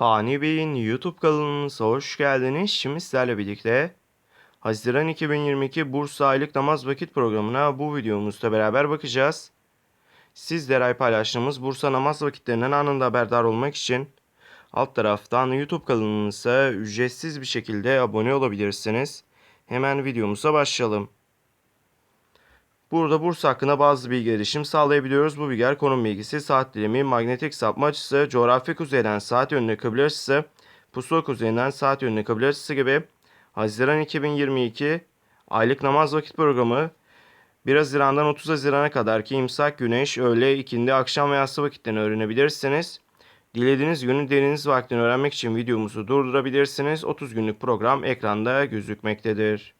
Fani Bey'in YouTube kanalımıza hoş geldiniz. Şimdi sizlerle birlikte Haziran 2022 Bursa Aylık Namaz Vakit Programı'na bu videomuzda beraber bakacağız. Sizlere paylaştığımız Bursa namaz vakitlerinden anında haberdar olmak için alt taraftan YouTube kanalımıza ücretsiz bir şekilde abone olabilirsiniz. Hemen videomuza başlayalım. Burada Bursa hakkında bazı bilgi erişim sağlayabiliyoruz. Bu bilgiler konum bilgisi, saat dilimi, manyetik sapma açısı, coğrafi kuzeyden saat yönüne kıble açısı, pusula kuzeyinden saat yönüne kıble açısı gibi Haziran 2022 aylık namaz vakit programı 1 Haziran'dan 30 Haziran'a kadar ki imsak, güneş, öğle, ikindi, akşam ve yatsı vakitlerini öğrenebilirsiniz. Dilediğiniz günün deniz vaktini öğrenmek için videomuzu durdurabilirsiniz. 30 günlük program ekranda gözükmektedir.